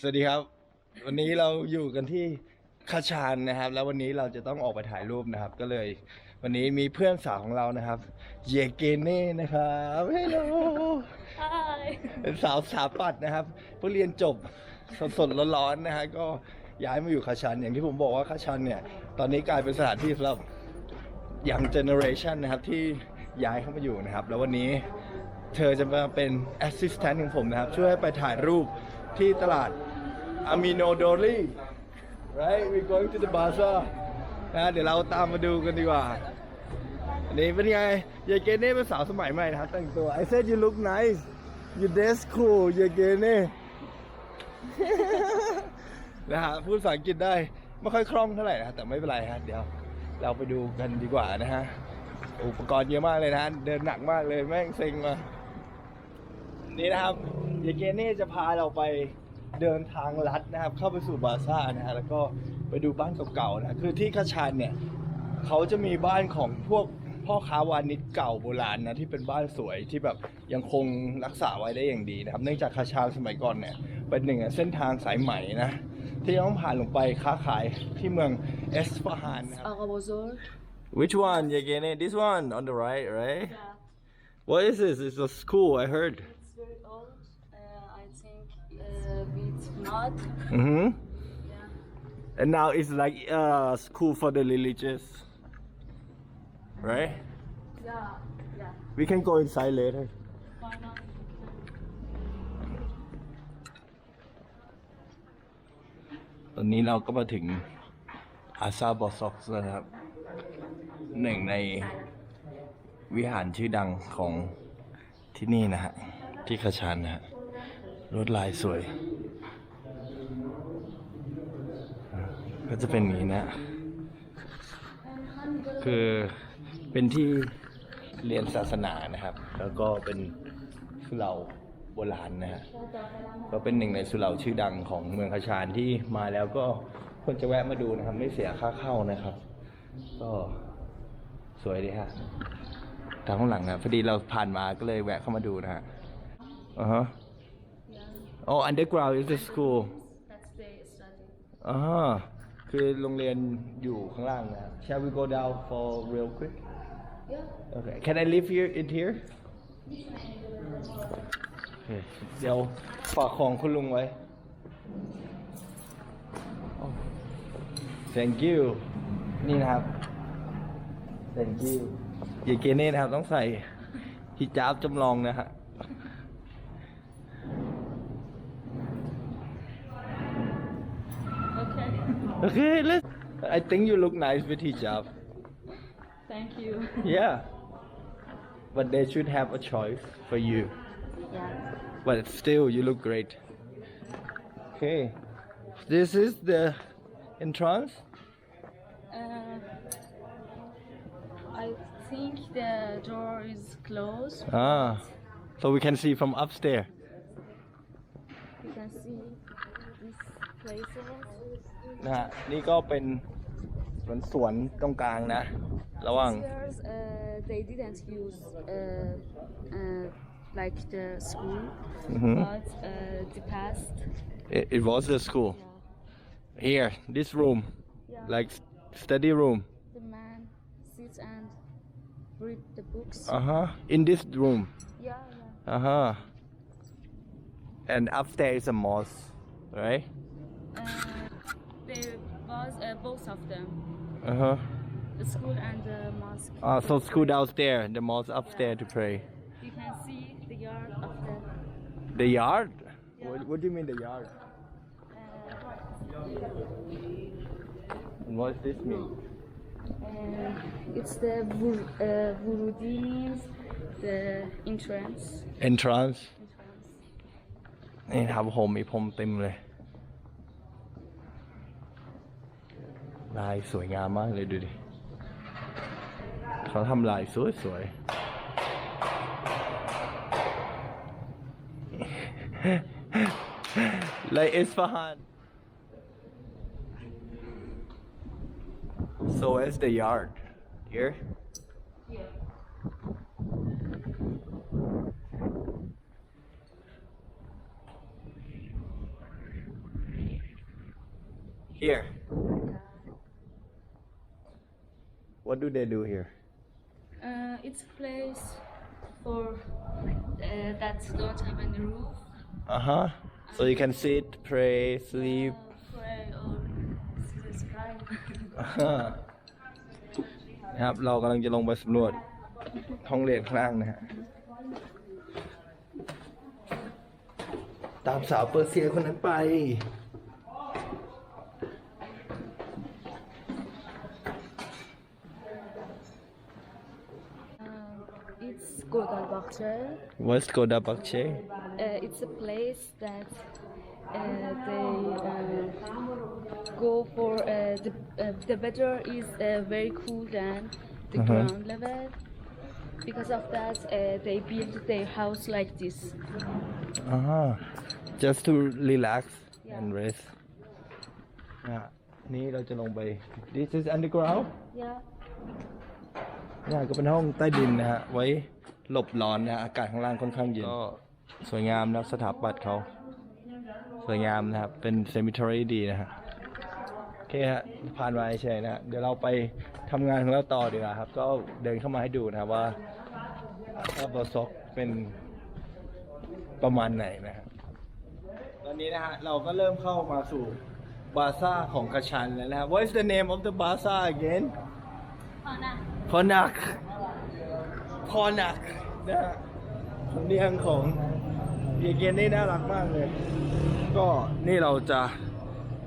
สวัสดีครับ วันนี้เราอยู่กันที่คาชานนะครับ แล้ววันนี้เราจะต้องออกไปถ่ายรูปนะครับ ก็เลย วันนี้มีเพื่อนสาวของเรานะครับ เยเกเน่นะครับเฮลโล Hi. เป็นสาวสถาปัตย์นะครับเพิ่งเรียนจบสดๆร้อนๆนะฮะก็ย้ายมาอยู่คาชันอย่างที่ผมบอกว่าคาชันเนี่ย ตอนนี้กลายเป็นสถานที่สำหรับยังเจเนอเรชันนะครับที่ย้ายเข้ามาอยู่นะครับ แล้ววันนี้เธอจะมาเป็นแอสซิสแตนต์ของผมนะครับ ช่วยให้ไปถ่ายรูปที่ตลาด อามิโนโดรี right we going to the bazaar นะเดี๋ยวเราตามมาดูกันดีกว่า อันนี้เป็นไงยายเกเน่เป็นสาวสมัยใหม่นะครับแต่งตัว I said you look nice you dress cool ยายเกเน่นะฮะพูดภาษาอังกฤษได้ไม่ค่อยคล่องเท่าไหร่นะแต่ไม่เป็นไรฮะเดี๋ยวเราไปดูกันดีกว่านะฮะอุปกรณ์เยอะมากเลยนะ เดินหนักมากเลยแม่งเซ็งมานี่นะครับยายเกเน่จะพาเราไป เดินทางลัดนะครับ เข้าไปสู่บาซ่านะฮะแล้วก็ไปดูบ้านเก่าๆนะคือที่คาชานเนี่ยเขาจะมีบ้านของพวกพ่อค้าวานิชเก่าโบราณนะที่เป็นบ้านสวยที่แบบยังคงรักษาไว้ได้อย่างดีนะครับ เนื่องจากคาชาสมัยก่อนเนี่ยเป็นหนึ่งในเส้นทางสายไหมนะที่ต้องผ่านลงไปค้าขายที่เมืองเอสฟาฮานนะครับ Agabozor. Which one Yegene This one on the right right What is this It's a school I heard with mud. mm-hmm Yeah. And now it's like uh school for the religious right Yeah. Yeah. We can go inside later Why not? ตอนนี้เราก็มาถึงอาซาบอซ็อกซ์แล้วนะครับ หนึ่งในวิหารชื่อดังของที่นี่นะฮะ ที่คาชานนะฮะรวดลายสวยอะ ก็จะเป็นอย่างนี้นะ คือเป็นที่เรียนศาสนานะครับ แล้วก็เป็นสุเหร่าโบราณนะฮะก็เป็นหนึ่งในสุเหร่าชื่อดังของเมืองคาชานที่มาแล้วก็ควรจะแวะมาดูนะครับ ไม่เสียค่าเข้านะครับ ก็สวยดีฮะทางข้างหลังนะพอดีเราผ่านมาก็เลยแวะเข้ามาดูนะฮะอ่าฮะ Yeah. อ๋อ underground is the school That's the study. อ่าฮะคือโรงเรียนอยู่ข้างล่างนะครับ Shall we go down for real quick Yeah. Okay Can I live here in here โอเคเดี๋ยวฝากของคุณลุงไว้ Thank you นี่นะครับ Thank you อย่าเกเน่นะครับต้องใส่ฮิจาบจำลองนะฮะ Okay. Okay let's I think you look nice with hijab Thank you. yeah but they should have a choice for you Yeah. but still you look great okay this is the entrance Uh, I think the door is closed. ah so we can see from upstairs You can see these places. นะฮะนี่ก็เป็นเหมือนสวนตรงกลางนะ ระหว่าง Years, uh, they didn't use uh, uh, like the school, Mhm. but uh, the past. it, it was the school Yeah. here this room Yeah. like study room the man sits and read the books. uh-huh in this room yeah, yeah. uh-huh and upstairs is a mosque right Uh, there was uh, both of them, uh-huh the school and the mosque. uh, so school downstairs the mosque upstairs to pray You can see the yard of the. the yard what, what do you mean the yard Uh, and what does this mean uh, it's the Vur, uh, Vurudins, the entrance. entrance entrance. นี่ครับผมมีพรมเต็มเลย ลายสวยงามมากเลยดูดิ เขาทำลายสวยสวยลายอิสฟาฮัน so is the yard here here what do they do here Uh, it's a place for uh, that don't have any roof. uh-huh so you can sit pray sleep Uh, pray or see the sky. นะครับเรากำลังจะลงไปสำรวจห้องเรียนข้างล่างนะฮะตามสาวเปอร์เซียคนนั้นไป it's Golgarbakche. What's Goda Bakche? Uh, it's a place that uh, they uh, go for uh, the uh, the weather is uh, very cool than the Uh-huh. ground level. Because of that, uh, they build their house like this. Uh-huh. Just to relax Yeah. and rest นะฮะนี่เราจะลงไป This is underground Yeah. นี่ก็เป็นห้องใต้ดินนะฮะ ไว้ หลบร้อนนะฮะอากาศข้างล่างค่อนข้างเย็นก็สวยงามนะสถาปัตย์เขาสวยงามนะครับ เป็นเซมิทรีดีนะฮะโอเคฮะผ่านมาเฉยๆนะฮะเดี๋ยวเราไปทำงานของเราต่อดีกว่าครับ ก็เดินเข้ามาให้ดูนะครับว่าว่าบอซอกเป็นประมาณไหนนะฮะตอนนี้นะฮะเราก็เริ่มเข้ามาสู่บาซ่าของกระชันแล้วนะครับ What is the name of the bazaar again พอนักพอนัก นะฮะสำเนียงของเยเกนนี่น่ารักมากเลย ก็นี่เราจะ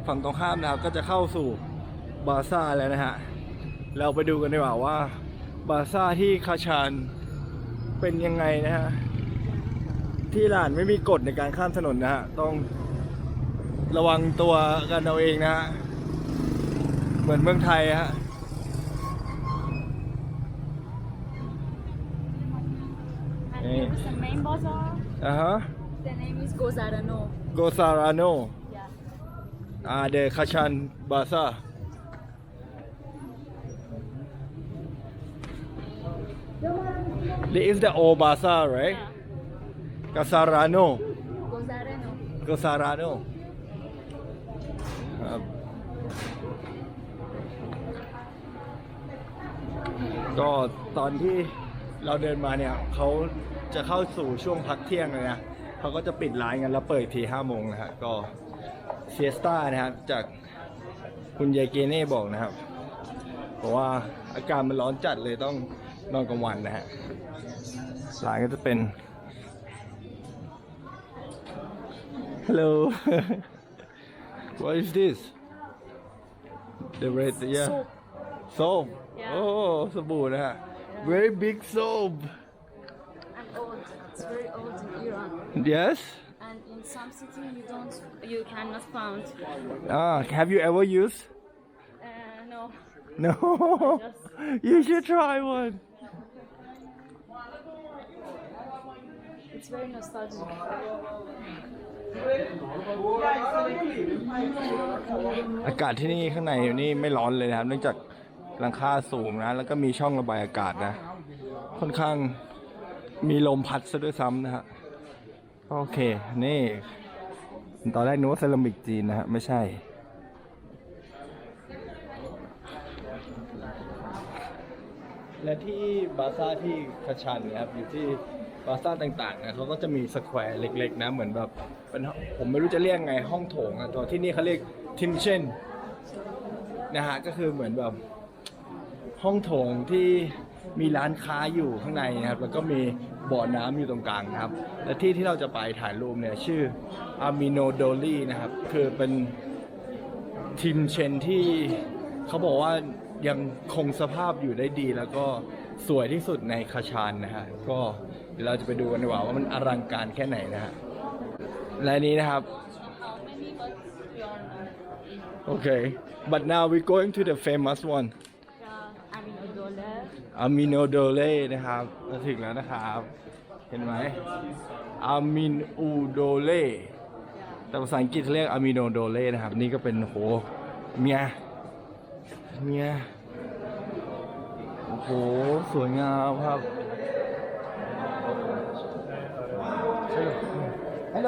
ฝั่งตรงข้ามนะครับก็จะเข้าสู่บาซ่าแล้วนะฮะ เราไปดูกันดีกว่าว่า บาซ่าที่คาชานเป็นยังไงนะฮะ ที่ลานไม่มีกฎในการข้ามถนนนะฮะ ต้องระวังตัวกันเอาเองนะฮะ เหมือนเมืองไทยฮะ And Hey. here is the main bazaar. อ่าฮะ The name is Gozarano. โกซาราโน Yeah. อ่าเดคาชันบาซ่า This is the old bazaar right Casarano Gozarano. Casarano ครับก็ตอนที่เราเดินมาเนี่ยเขา จะเข้าสู่ช่วงพักเที่ยงเลยนะเขาก็จะปิดร้านกันแล้วเปิดอีกทีห้าโมงนะฮะก็เซียสต้านะครับจากคุณยายเกเน่บอกนะครับเพราะว่าอากาศมันร้อนจัดเลยต้องนอนกลางวันนะฮะร้านก็จะเป็น Hello What is this The red yeah Soap. soap Yeah. โอ้สบู่นะฮะ very big soap And old. It's very old in Iran. yes And in some city you don't, you cannot found. ah have you ever used Uh, no. no you should try one It's very nostalgic. อากาศที่นี่ข้างในนี่ไม่ร้อนเลยนะครับ เนื่องจากหลังคาสูงนะ แล้วก็มีช่องระบายอากาศนะ ค่อนข้าง มีลมพัดซะด้วยซ้ำนะฮะ โอเค นี่ ตอนแรกนึกว่าเซรามิกจีนนะฮะ ไม่ใช่ และที่บาซ่าที่คาชันนะครับอยู่ที่บาซ่าต่างๆนะเขาก็จะมีสแควร์เล็ก ๆ นะ เหมือนแบบเป็นผมไม่รู้จะเรียกไงห้องโถงอะตัวที่นี่เขาเรียกทิมเช่นนะฮะ ก็คือเหมือนแบบห้องโถงที่ มีร้านค้าอยู่ข้างในนะครับ แล้วก็มีบ่อน้ำอยู่ตรงกลางนะครับ และที่ที่เราจะไปถ่ายรูปเนี่ยชื่ออามิโนโดลีนะครับ คือเป็นทีมเชนที่เขาบอกว่ายังคงสภาพอยู่ได้ดี แล้วก็สวยที่สุดในคาชานนะฮะก็เดี๋ยวเราจะไปดูกันดีกว่าว่ามันอลังการแค่ไหนนะฮะและนี้นะครับโอเค but now we going to the famous one Yeah. I mean, a dollar. อามิโนโดเลนะครับมาถึงแล้วนะครับ เห็นไหมอามินอูโดเลแต่ภาษาอังกฤษเรียกอามิโนโดเลนะครับ นี่ก็เป็นโหเมียเมียโอ้โห สวยงามครับฮัลโ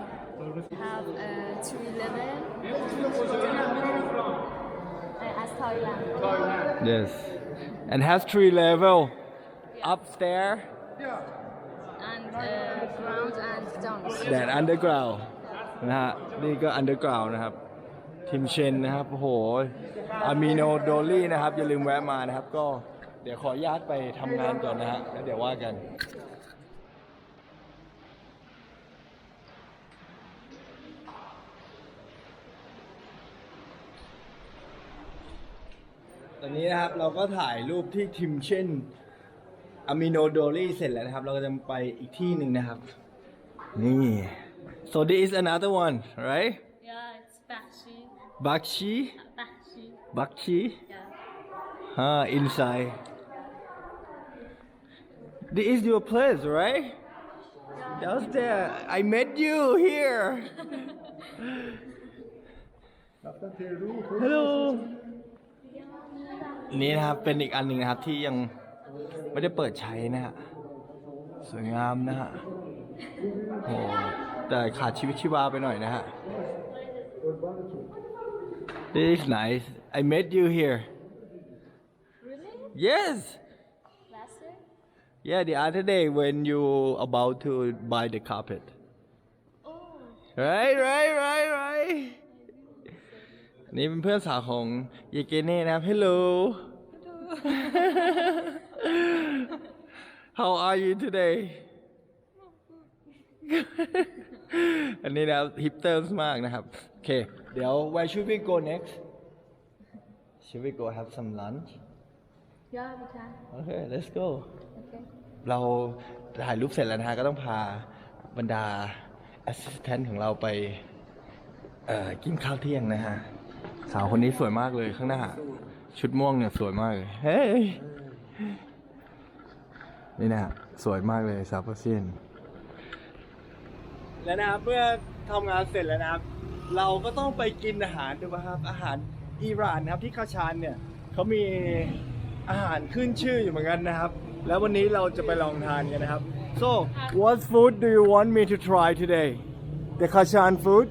ห ลฮัลโหลสลามสลาม have uh, three level uh, as Thailand. yes and has three level upstairs and uh, ground and downstairs. แดน underground นะฮะ นี่ก็ underground นะครับทิมเชนนะครับ โอ้โหอามิโนโดลี่นะครับ อย่าลืมแวะมานะครับ ก็เดี๋ยวขออนุญาตไปทำงานก่อนนะฮะ แล้วเดี๋ยวว่ากัน อนนี้นะครับเราก็ถ่ายรูปที่ทิมเช่นอะมิโนโดลี่เสร็จแล้วนะครับ เราก็จะไปอีกที่หนึ่งนะครับ นี่ so this is another one right Yeah, it's Bakshi. Bakshi Bakshi. Bakshi Yeah. ah inside this is your place right downstairs I met you here hello นี่นะครับเป็นอีกอันหนึ่งนะครับที่ยังไม่ได้เปิดใช้นะฮะสวยงามนะฮะโอ้แต่ขาดชีวิตชีวาไปหน่อยนะฮะ This is nice I met you here Really? yes Last year? yeah the other day when you about to buy the carpet Oh. right right right right นี่เป็นเพื่อนสาวของเยเกเน่นะครับ Hello How are you today อันนี้นะครับฮิปเตอร์มากนะครับ โอเค เดี๋ยว where should we go next should we go have some lunch Yeah, we can. โอเค let's go Okay. เราถ่ายรูปเสร็จแล้วนะฮะก็ต้องพาบรรดา assistant ของเราไปเอ่อกินข้าวเที่ยงนะฮะ สาวคนนี้สวยมากเลยข้างหน้า ชุดม่วงเนี่ยสวยมากเลย เฮ้ย นี่นะฮะสวยมากเลยสาวเปอร์เซียน แล้วนะครับเมื่อทำงานเสร็จแล้วนะครับ เราก็ต้องไปกินอาหารดูครับ อาหารอิหร่านนะครับที่คาชานเนี่ยเขามีอาหารขึ้นชื่ออยู่เหมือนกันนะครับ แล้ววันนี้เราจะไปลองทานกันนะครับ so what food do you want me to try today the Kashan food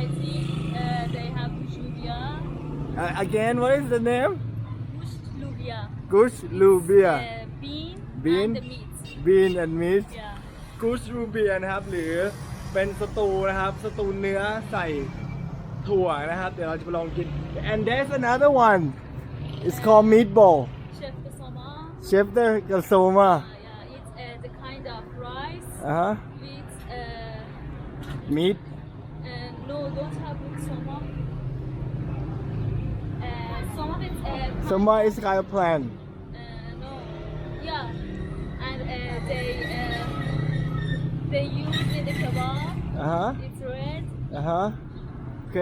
I think uh, they have Julia, uh, again what is the name Lubia, Gush Lubia uh, bean, Bean? and the meat. bean and meat Yeah. กูสรูเบียนะครับหรือเป็นสตูนะครับสตูเนื้อใส่ถั่วนะครับเดี๋ยวเราจะไปลองกิน and there's another one it's called meatball Chef the Sama. chef the gasoma Uh, yeah, it's uh, the kind of rice อ่าฮะ with uh, meat uh, no, don't have with Soma. Uh, some of it, uh, soma is kind of plant Uh, no. Yeah. And uh, they uh, they use in the kebab. อ่าฮะ It's red. อ่าฮะ โอเค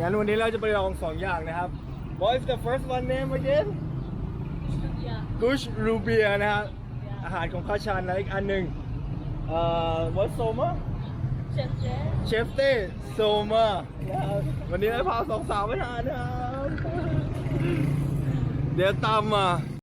งั้นวันนี้เราจะไปลองสองอย่างนะครับ What is the first one name again Yeah. กุชรูเบียนะครับ อาหารของข้าชานและอีกอันหนึ่งเอ่อ what soma Chef there. เชฟเต้โซมานะครับวันนี้เราพาสองสาวไปทานนะครับ เดี๋ยวตามมา